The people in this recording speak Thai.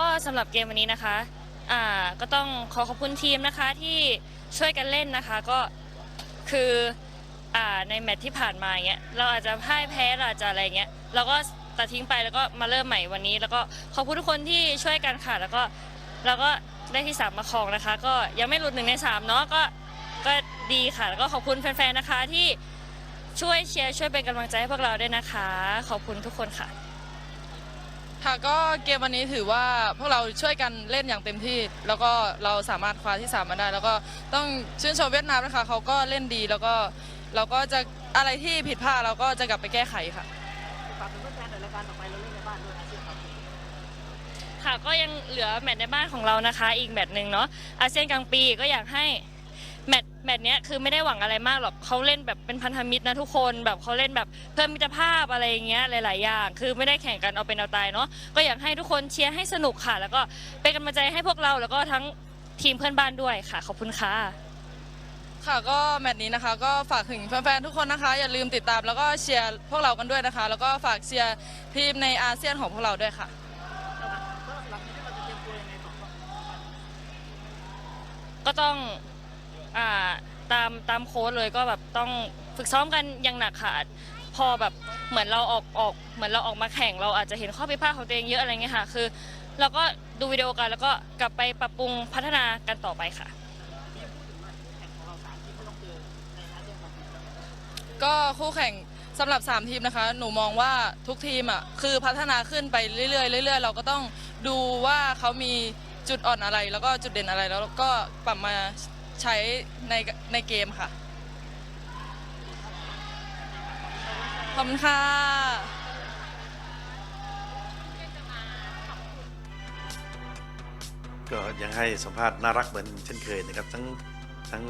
ก็สำหรับเกมวันนี้นะคะอ่าก็ต้องขอขอบคุณทีมนะคะที่ช่วยกันเล่นนะคะก็คืออ่าในแมตช์ที่ผ่านมาเงี้ยเราอาจจะพ่ายแพ้เราอาจจะอะไรเงี้ยเราก็ตัดทิ้งไปแล้วก็มาเริ่มใหม่วันนี้ แล้วก็ขอบคุณทุกคนที่ช่วยกันค่ะ แล้วก็เราก็ได้ที่สามมาครองนะคะ ก็ยังไม่หลุดหนึ่งในสามเนาะก็ก็ดีค่ะ แล้วก็ขอบคุณแฟนๆนะคะที่ช่วยเชียร์ช่วยเป็นกำลังใจให้พวกเราด้วยนะคะ ขอบคุณทุกคนค่ะ ค่ะก็เกมวันนี้ถือว่าพวกเราช่วยกันเล่นอย่างเต็มที่ แล้วก็เราสามารถคว้าที่สามมาได้ แล้วก็ต้องชื่นชมเวียดนามนะคะเขาก็เล่นดีแล้วก็เราก็จะอะไรที่ผิดพลาดเราก็จะกลับไปแก้ไขค่ะฝากถึงแฟนๆหน่อยรายการต่อไปเราเล่นในบ้านด้วยอาเซียนครับค่ะก็ยังเหลือแมตช์ในบ้านของเรานะคะ อีกแมตช์หนึ่งเนาะอาเซียนกลางปีก็อยากให้ แมตช์แมตช์เนี้ยคือไม่ได้หวังอะไรมากหรอกเขาเล่นแบบเป็นพันธมิตรนะทุกคนแบบเขาเล่นแบบเพิ่มมิตรภาพอะไรอย่างเงี้ยหลาย ๆ อย่าง คือไม่ได้แข่งกันเอาเป็นเอาตายเนาะก็อยากให้ทุกคนเชียร์ให้สนุกค่ะ แล้วก็เป็นกำลังใจให้พวกเราแล้วก็ทั้งทีมเพื่อนบ้านด้วยค่ะขอบคุณค่ะ ค่ะก็แมตช์นี้นะคะ ก็ฝากถึงแฟนๆทุกคนนะคะ อย่าลืมติดตามแล้วก็เชียร์พวกเรากันด้วยนะคะ แล้วก็ฝากเชียร์ทีมในอาเซียนของพวกเราด้วยค่ะ ก็หลังนี้เราจะเตรียมตัวยังไงต่อครับก็ต้อง อ่าตามตามโค้ดเลยก็แบบต้องฝึกซ้อมกันอย่างหนักค่ะพอแบบเหมือนเราออกออกเหมือนเราออกมาแข่งเราอาจจะเห็นข้อผิดพลาดของตัวเองเยอะอะไรเงี้ยค่ะคือเราก็ดูวิดีโอกันแล้วก็กลับไปปรับปรุงพัฒนากันต่อไปค่ะ ก็คู่แข่งสำหรับ 3 ทีมนะคะ หนูมองว่าทุกทีมอะคือพัฒนาขึ้นไปเรื่อยๆเรื่อยๆ เราก็ต้องดูว่าเขามีจุดอ่อนอะไร แล้วก็จุดเด่นอะไรแล้วก็ปรับมา ใช้ในในเกมค่ะ ขอบคุณค่ะก็ยังให้สัมภาษณ์น่ารักเหมือนเช่นเคยนะครับ ทั้งทั้ง